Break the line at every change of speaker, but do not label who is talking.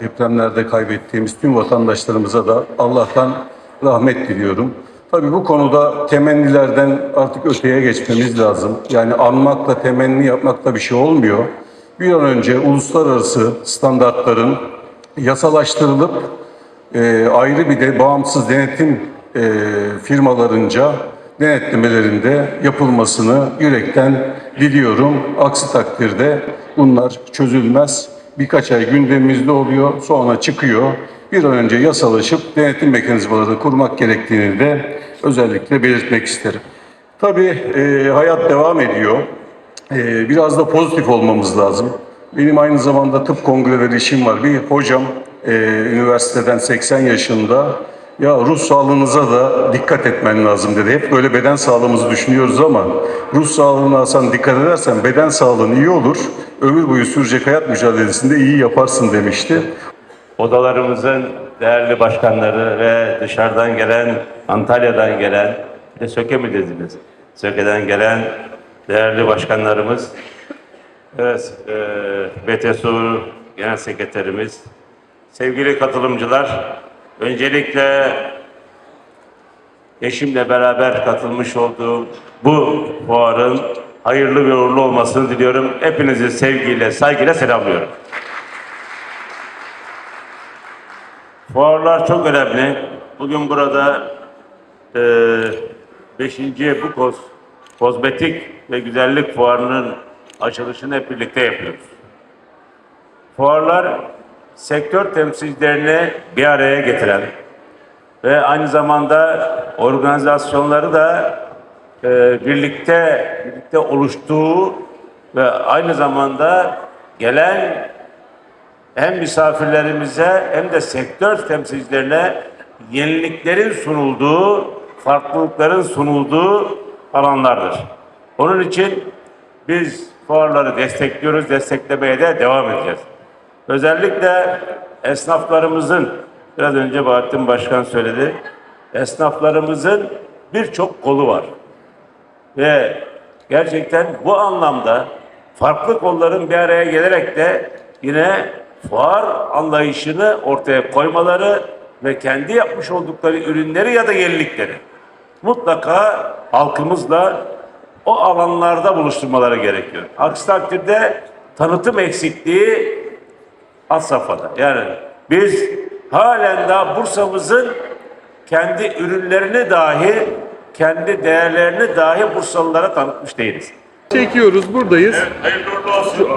depremlerde kaybettiğimiz tüm vatandaşlarımıza da Allah'tan rahmet diliyorum. Tabii bu konuda temennilerden artık öteye geçmemiz lazım. Yani anmakla, temenni yapmakla bir şey olmuyor. Bir an önce uluslararası standartların yasalaştırılıp e, ayrı bir de bağımsız denetim e, firmalarınca denetlemelerinde yapılmasını yürekten diliyorum. Aksi takdirde bunlar çözülmez. Birkaç ay gündemimizde oluyor, sonra çıkıyor. Bir an önce yasalaşıp denetim mekanizmalarını kurmak gerektiğini de özellikle belirtmek isterim. Tabii e, hayat devam ediyor. E, biraz da pozitif olmamız lazım. Benim aynı zamanda tıp kongreleri işim var. Bir hocam e, üniversiteden 80 yaşında ya ruh sağlığınıza da dikkat etmen lazım dedi. Hep böyle beden sağlığımızı düşünüyoruz ama ruh sağlığına sen dikkat edersen beden sağlığın iyi olur. Ömür boyu sürecek hayat mücadelesinde iyi yaparsın demişti.
odalarımızın değerli başkanları ve dışarıdan gelen, Antalya'dan gelen, bir de Söke mi dediniz? Söke'den gelen değerli başkanlarımız, evet, e, BTSU Genel Sekreterimiz, sevgili katılımcılar, öncelikle eşimle beraber katılmış olduğum bu fuarın hayırlı ve uğurlu olmasını diliyorum. Hepinizi sevgiyle, saygıyla selamlıyorum. Fuarlar çok önemli. Bugün burada e, 5. bu koz, kozmetik ve güzellik fuarının açılışını hep birlikte yapıyoruz. Fuarlar sektör temsilcilerini bir araya getiren ve aynı zamanda organizasyonları da e, birlikte birlikte oluştuğu ve aynı zamanda gelen hem misafirlerimize hem de sektör temsilcilerine yeniliklerin sunulduğu, farklılıkların sunulduğu alanlardır. Onun için biz fuarları destekliyoruz, desteklemeye de devam edeceğiz. Özellikle esnaflarımızın, biraz önce Bahattin Başkan söyledi, esnaflarımızın birçok kolu var. Ve gerçekten bu anlamda farklı kolların bir araya gelerek de yine fuar anlayışını ortaya koymaları ve kendi yapmış oldukları ürünleri ya da yenilikleri mutlaka halkımızla o alanlarda buluşturmaları gerekiyor. Aksi takdirde tanıtım eksikliği alt safhada. Yani biz halen daha Bursa'mızın kendi ürünlerini dahi, kendi değerlerini dahi Bursalılara tanıtmış değiliz.
Çekiyoruz, buradayız.
Hayırlı uğurlu olsun.